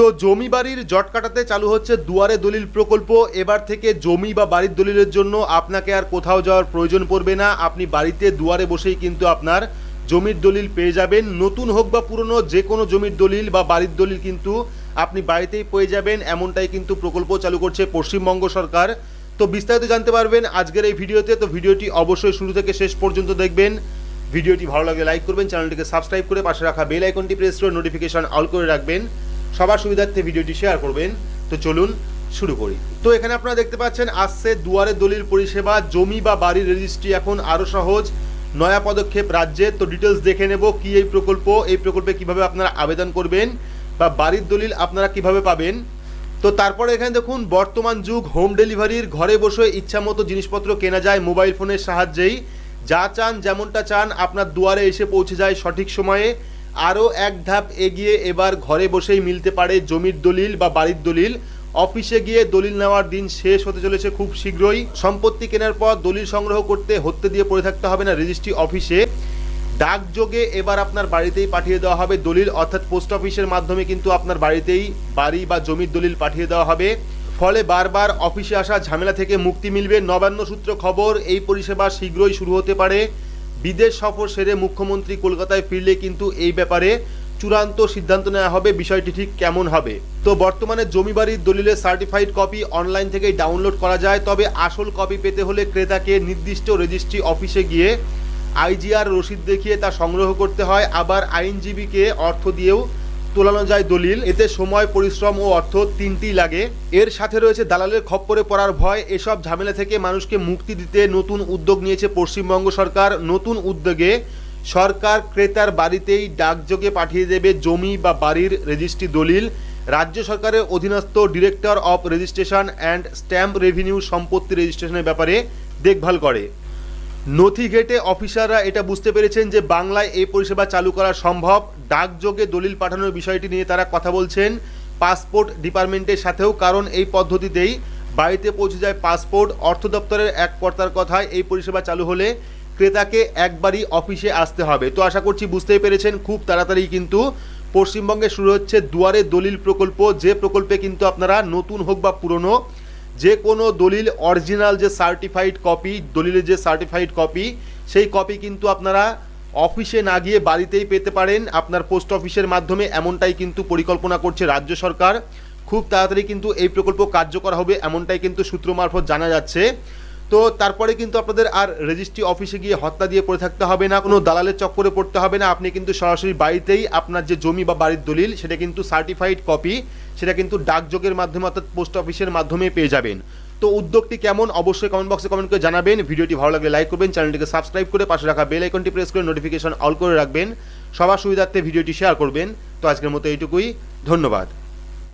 তো জমি বাড়ির জট কাটাতে চালু হচ্ছে দুয়ারে দলিল প্রকল্প। এবার থেকে জমি বা বাড়ির দলিলের জন্য আপনাকে আর কোথাও যাওয়ার প্রয়োজন পড়বে না। আপনি বাড়িতে দুয়ারে বসেই কিন্তু আপনার জমির দলিল পেয়ে যাবেন। নতুন হোক বা পুরনো, যে কোনো জমির দলিল বা বাড়ির দলিল কিন্তু আপনি বাড়িতেই পেয়ে যাবেন। এমনটাই কিন্তু প্রকল্প চালু করছে পশ্চিমবঙ্গ সরকার। তো বিস্তারিত জানতে পারবেন আজকের এই ভিডিওতে। তো ভিডিওটি অবশ্যই শুরু থেকে শেষ পর্যন্ত দেখবেন। ভিডিওটি ভালো লাগলে লাইক করবেন, চ্যানেলটিকে সাবস্ক্রাইব করে পাশে রাখা বেল আইকনটি প্রেস করে নোটিফিকেশন অল করে রাখবেন। সবার সুবিধার্থে ভিডিওটি শেয়ার করবেন। তো চলুন শুরু করি। তো এখানে আপনারা দেখতে পাচ্ছেন, আসছে দুয়ারে দলিল পরিষেবা, জমি বা বাড়ির রেজিস্ট্রি এখন আরও সহজ, নয়া পদক্ষেপ রাজ্যে। তো ডিটেলস দেখে নেব কি এই প্রকল্প, এই প্রকল্পে কীভাবে আপনারা আবেদন করবেন বা বাড়ির দলিল আপনারা কীভাবে পাবেন। তো তারপরে এখানে দেখুন, বর্তমান যুগ হোম ডেলিভারির ঘরে বসে ইচ্ছা মতো জিনিসপত্র কেনা যায় মোবাইল ফোনের সাহায্যেই। যা চান, যেমনটা চান, আপনার দুয়ারে এসে পৌঁছে যায় সঠিক সময়ে। আরও এক ধাপ এগিয়ে এবার ঘরে বসেই মিলতে পারে জমির দলিল বা বাড়ির দলিল। অফিসে গিয়ে দলিল নেওয়ার দিন শেষ হতে চলেছে খুব শীঘ্রই। সম্পত্তি কেনার পর দলিল সংগ্রহ করতে হত্যে দিয়ে পড়ে থাকতে হবে না রেজিস্ট্রি অফিসে। ডাকযোগে এবার আপনার বাড়িতেই পাঠিয়ে দেওয়া হবে দলিল, অর্থাৎ পোস্ট অফিসের মাধ্যমে কিন্তু আপনার বাড়িতেই বাড়ি বা জমির দলিল পাঠিয়ে দেওয়া হবে। ফলে বারবার অফিসে আসা ঝামেলা থেকে মুক্তি মিলবে। নবান্ন সূত্র খবর, এই পরিষেবা শীঘ্রই শুরু হতে পারে। বিদেশ সফর সেরে মুখ্যমন্ত্রী কলকাতায় ফিরলে কিন্তু এই ব্যাপারে চূড়ান্ত সিদ্ধান্ত নেওয়া হবে। বিষয়টি ঠিক কেমন হবে? তো বর্তমানে জমি বাড়ির দলিলের সার্টিফাইড কপি অনলাইন থেকেই ডাউনলোড করা যায়। তবে আসল কপি পেতে হলে ক্রেতাকে নির্দিষ্ট রেজিস্ট্রি অফিসে গিয়ে আইজিআর রসিদ দেখিয়ে তা সংগ্রহ করতে হয়। আবার আইনজীবীকে অর্থ দিয়েও তোলানো যায় দলিল। এতে সময়, পরিশ্রম ও অর্থ তিনটি লাগে। এর সাথে রয়েছে দালালের খপ্পরে পড়ার ভয়। এসব ঝামেলা থেকে মানুষকে মুক্তি দিতে নতুন উদ্যোগ নিয়েছে পশ্চিমবঙ্গ সরকার। নতুন উদ্যোগে সরকার ক্রেতার বাড়িতেই ডাকযোগে পাঠিয়ে দেবে জমি বা বাড়ির রেজিস্ট্রি দলিল। রাজ্য সরকারের অধীনস্থ director of registration and stamp revenue সম্পত্তি রেজিস্ট্রেশনের ব্যাপারে দেখভাল করে। নথি ঘেটে অফিসাররা এটা বুঝতে পেরেছেন যে বাংলায় এই পরিষেবা চালু করা সম্ভব। ডাকযোগে দলিল পাঠানোর বিষয়টি নিয়ে তারা কথা বলছেন। পাসপোর্ট ডিপার্টমেন্টের সাথেও কারণ এই পদ্ধতিতেই। বাড়িতে পৌঁছে যায় পাসপোর্ট। অর্থ দপ্তরের এক কর্তার কথায় এই পরিষেবা চালু হলে ক্রেতাকে একবারই অফিসে আসতে হবে। তো আশা করছি বুঝতেই পেরেছেন, খুব তাড়াতাড়ি কিন্তু পশ্চিমবঙ্গে শুরু হচ্ছে দুয়ারে দলিল প্রকল্প। যে প্রকল্পে কিন্তু আপনারা নতুন হোক বা পুরনো যে কোনো দলিল অরিজিনাল যে সার্টিফাইড কপি দলিলের যে সার্টিফাইড কপি সেই কপি কিন্তু আপনারা অফিসে না গিয়ে বাড়িতেই পেতে পারেন। আপনার পোস্ট অফিসের মাধ্যমে এমনটাই কিন্তু পরিকল্পনা করছে রাজ্য সরকার। খুব তাড়াতাড়ি কিন্তু এই প্রকল্প কার্যকর হবে, এমনটাই কিন্তু সূত্র মারফত জানা যাচ্ছে। তো তারপরে কিন্তু আপনাদের আর রেজিস্ট্রি অফিসে গিয়ে হত্যা দিয়ে পড়ে থাকতে হবে না, কোনো দালালের চক্করে পড়তে হবে না। আপনি কিন্তু সরাসরি বাড়িতেই আপনার যে জমি বা বাড়ির দলিল, সেটা কিন্তু সার্টিফাইড কপি সেটা কিন্তু ডাকযোগের মাধ্যমে অর্থাৎ পোস্ট অফিসের মাধ্যমে পেয়ে যাবেন। তো উদ্যোগটি কেমন অবশ্যই কমেন্ট বক্সে কমেন্ট করে জানাবেন। ভিডিওটি ভালো লাগলে লাইক করবেন চ্যানেলটিকে সাবস্ক্রাইব করে পাশে রাখা বেল আইকনটি প্রেস করে নোটিফিকেশন অল করে রাখবেন। সবার সুবিধার্থে ভিডিওটি শেয়ার করবেন। তো আজকের মতো এইটুকুই। ধন্যবাদ।